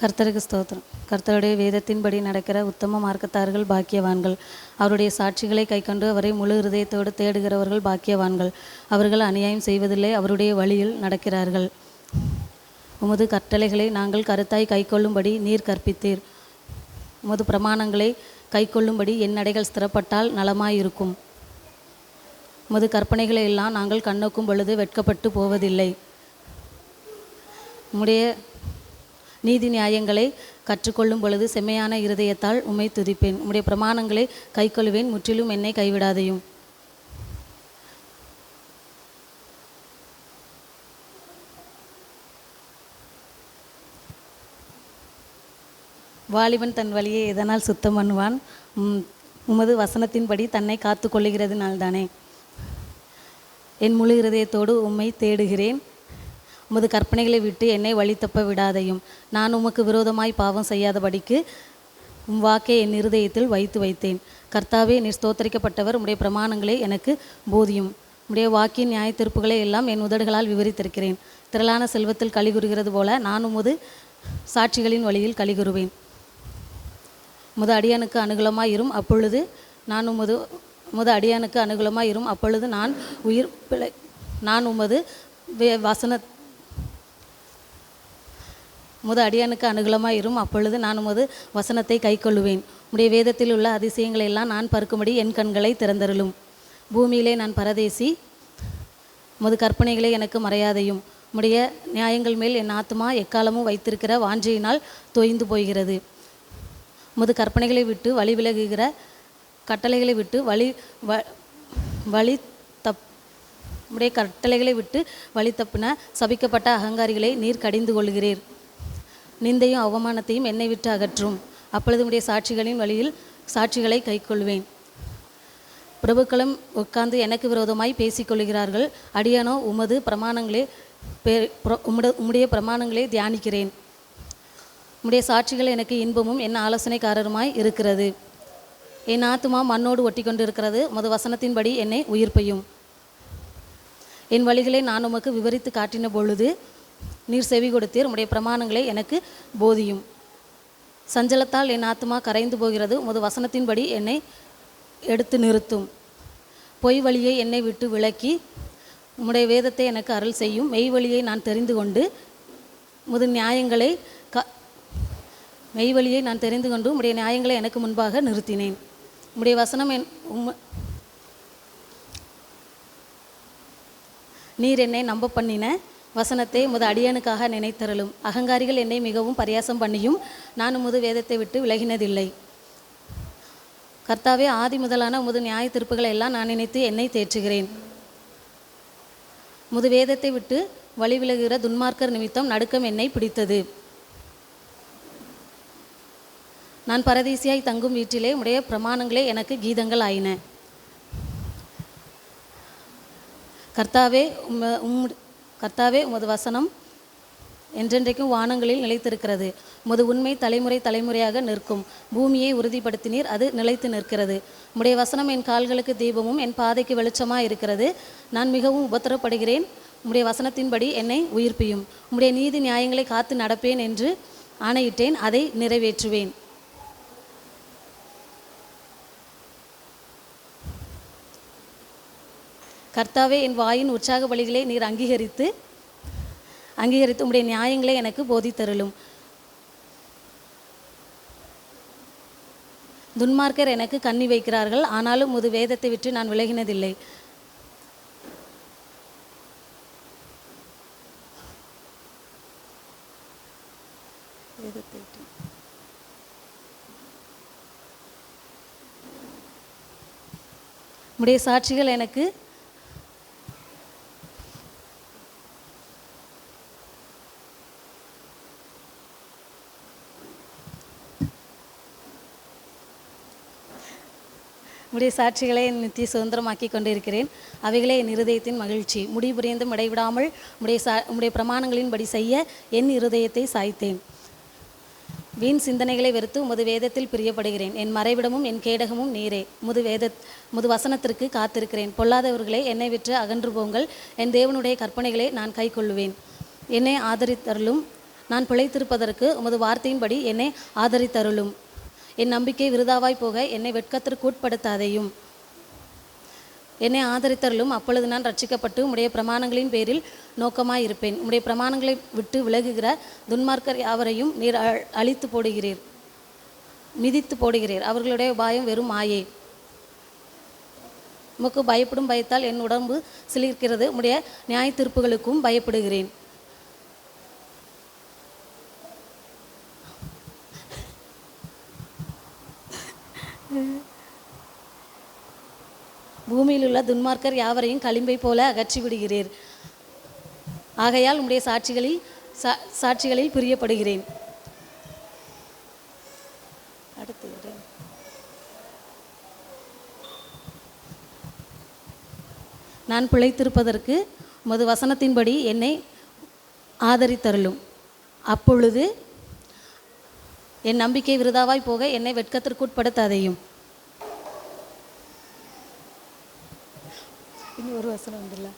கர்த்தருக்கு ஸ்தோத்திரம். கர்த்தருடைய வேதத்தின்படி நடக்கிற உத்தம மார்க்கத்தார்கள் பாக்கியவான்கள். அவருடைய சாட்சிகளை கைக்கொண்டு அவரை முழு இருதயத்தோடு தேடுகிறவர்கள் பாக்கியவான்கள். அவர்கள் அநியாயம் செய்வதில்லை அவருடைய வழியில் நடக்கிறார்கள். உமது கட்டளைகளை நாங்கள் கருத்தாய் கைக்கொள்ளும்படி நீர் கற்பித்தீர். உமது பிரமாணங்களை கைக்கொள்ளும்படி என் நடைகள் ஸ்திரப்பட்டால் நலமாயிருக்கும். உமது கற்பனைகளை எல்லாம் நாங்கள் கண்ணோக்கும் பொழுது வெட்கப்பட்டு போவதில்லை. உம்முடைய நீதி நியாயங்களை கற்றுக்கொள்ளும் பொழுது செம்மையான இருதயத்தால் உம்மை துதிப்பேன். உம்முடைய பிரமாணங்களை கைக்கொள்வேன் முற்றிலும் என்னை கைவிடாதையும். வாலிபன் தன் வழியை எதனால் சுத்தம் பண்ணுவான்? உம், உமது வசனத்தின்படி தன்னை காத்து கொள்ளுகிறதுனால்தானே என் முழு இருதயத்தோடு உம்மை தேடுகிறேன். உமது கற்பனைகளை விட்டு என்னை வழி தப்ப விடாதையும். நான் உமக்கு விரோதமாய் பாவம் செய்யாதபடிக்கு உம் வாக்கை என் இருதயத்தில் வைத்து வைத்தேன். கர்த்தாவே நீர் ஸ்தோத்தரிக்கப்பட்டவர் உடைய பிரமாணங்களை எனக்கு போதியும். உடைய வாக்கின் நியாய திருப்புகளை எல்லாம் என் உதடுகளால் விவரித்திருக்கிறேன். திரளான செல்வத்தில் கலிகுறுகிறது போல நான் உமது சாட்சிகளின் வழியில் கலிகுறுவேன் முத அடியானுக்கு அனுகூலமாக இரும் அப்பொழுது நான் உமது முத அடியானுக்கு அனுகூலமாக இரும் அப்பொழுது நான் உயிர் பிழை நான் உமது வே வசன முது அடியானுக்கு அனுகூலமாக இரும் அப்பொழுது நான் முது வசனத்தை கைக்கொள்ளுவேன். உடைய வேதத்தில் உள்ள அதிசயங்களை எல்லாம் நான் பருக்கும்படி என் கண்களை திறந்தருளும். பூமியிலே நான் பரதேசி முது கற்பனைகளை எனக்கு மறையாதையும். உடைய நியாயங்கள் மேல் என் ஆத்மா எக்காலமும் வைத்திருக்கிற வாஞ்சையினால் தொய்ந்து போகிறது. முது கற்பனைகளை விட்டு வழி விலகுகிற கட்டளைகளை விட்டு வழி வ வழி தப் உடைய கட்டளைகளை விட்டு வழி தப்பின சபிக்கப்பட்ட அகங்காரிகளை நீர் கடிந்து கொள்கிறீர். நிந்தையும் அவமானத்தையும் என்னை விட்டு அகற்றும். அப்பொழுது உடைய சாட்சிகளின் வழியில் சாட்சிகளை கைக்கொள்வேன். பிரபுக்களும் உட்கார்ந்து எனக்கு விரோதமாய் பேசிக்கொள்கிறார்கள். அடியானோ உமது பிரமாணங்களே பே உம்முட உம்முடைய பிரமாணங்களே தியானிக்கிறேன். உம்முடைய சாட்சிகள் எனக்கு இன்பமும் என் ஆலோசனைக்காரருமாய் இருக்கிறது. என் ஆத்துமா மண்ணோடு ஒட்டி கொண்டிருக்கிறது உமது வசனத்தின்படி என்னை உயிர்ப்பையும் என் வழிகளை நான் உமக்கு விவரித்து காட்டின பொழுது நீர் செவி கொடுத்தீர். உம்முடைய பிரமாணங்களை எனக்கு போதியும். சஞ்சலத்தால் என் ஆத்துமா கரைந்து போகிறது. உமது வசனத்தின்படி என்னை எடுத்து நிறுத்தும். பொய் வழியை என்னை விட்டு விலக்கி உம்முடைய வேதத்தை எனக்கு அருள் செய்யும். மெய் வழியை நான் தெரிந்து கொண்டு முது நியாயங்களை க மெய் வழியை நான் தெரிந்து கொண்டு உம்முடைய நியாயங்களை எனக்கு முன்பாக நிறுத்தினேன். உம்முடைய வசனம் என் உம் நீர் என்னை நம்ப பண்ணின வசனத்தை முத அடியனுக்காக நினைத்தருளும். அகங்காரிகள் என்னை மிகவும் பரியாசம் பண்ணியும் நான் முது வேதத்தை விட்டு விலகினதில்லை. கர்த்தாவே ஆதி முதலான முது நியாய திருப்புகளை எல்லாம் நான் நினைத்து என்னை தேற்றுகிறேன். முது வேதத்தை விட்டு வழி விலகுகிற துன்மார்க்கர் நிமித்தம் நடுக்கம் என்னை பிடித்தது. நான் பரதேசியாய் தங்கும் வீட்டிலே உடைய பிரமாணங்களே எனக்கு கீதங்கள் ஆயின. கர்த்தாவே உம் உம் கர்த்தாவே உமது வசனம் என்றென்றைக்கும் வானங்களில் நிலைத்திருக்கிறது. உமது உண்மை தலைமுறை தலைமுறையாக நிற்கும். பூமியை உறுதிப்படுத்தினீர் அது நிலைத்து நிற்கிறது. உம்முடைய வசனம் என் கால்களுக்கு தீபமும் என் பாதைக்கு வெளிச்சமாக இருக்கிறது. நான் மிகவும் உபத்திரப்படுகிறேன். உம்முடைய வசனத்தின்படி என்னை உயிர்ப்பியும். உம்முடைய நீதி நியாயங்களை காத்து நடப்பேன் என்று ஆணையிட்டேன் அதை நிறைவேற்றுவேன். கர்த்தாவே என் வாயின் உற்சாக வழிகளை நீர் அங்கீகரித்து அங்கீகரித்து உம்முடைய நியாயங்களை எனக்கு போதித்தருளும். துன்மார்க்கர் எனக்கு கண்ணி வைக்கிறார்கள் ஆனாலும் முது வேதத்தை விட்டு நான் விலகினதில்லை. உடைய சாட்சிகள் எனக்கு உடைய சாட்சிகளை என் நித்திய சுதந்திரமாக்கி கொண்டிருக்கிறேன். அவைகளே என் இருதயத்தின் மகிழ்ச்சி. முடிபுரியந்தும் இடைவிடாமல் உடைய சா உடைய பிரமாணங்களின்படி செய்ய என் இருதயத்தை சாய்த்தேன். வீண் சிந்தனைகளை வெறுத்து உமது வேதத்தில் பிரியப்படுகிறேன். என் மறைவிடமும் என் கேடகமும் நீரே. முது வேத முது வசனத்திற்கு காத்திருக்கிறேன். பொல்லாதவர்களே என்னை விற்று அகன்று போங்கள். என் தேவனுடைய கற்பனைகளை நான் கைக்கொள்ளுவேன் என்னை ஆதரித்தருளும். நான் பிழைத்திருப்பதற்கு உமது வார்த்தையின்படி என்னை ஆதரித்தருளும். என் நம்பிக்கை விருதாவாய் போக என்னை வெட்கத்திற்கு உட்படுத்தாதையும். என்னை ஆதரித்தருளும் அப்பொழுது நான் ரட்சிக்கப்பட்டு உடைய பிரமாணங்களின் பேரில் நோக்கமாய் இருப்பேன் உடைய பிரமாணங்களை விட்டு விலகுகிற துன்மார்க்கர் யாவரையும் நீர் அழித்து போடுகிறீர். மிதித்து போடுகிறீர். அவர்களுடைய உபாயம் வெறும் மாயே. உமக்கு பயப்படும் பயத்தால் என் உடம்பு சிலிர்க்கிறது. உடைய நியாய தீர்ப்புகளுக்கும் பயப்படுகிறேன். பூமியில் உள்ள துன்மார்க்கர் யாவரையும் களிம்பை போல அகற்றி விடுகிறீர் ஆகையால் உம்முடைய சாட்சிகளில் சா சாட்சிகளில் பிரியப்படுகிறேன். அடுத்து நான் பிழைத்திருப்பதற்கு உமது வசனத்தின்படி என்னை ஆதரித்தருளும். அப்பொழுது என் நம்பிக்கை விருதாவாய் போக என்னை வெட்கத்திற்குட்படுத்தாதையும். ஒரு வசனம் வந்துடல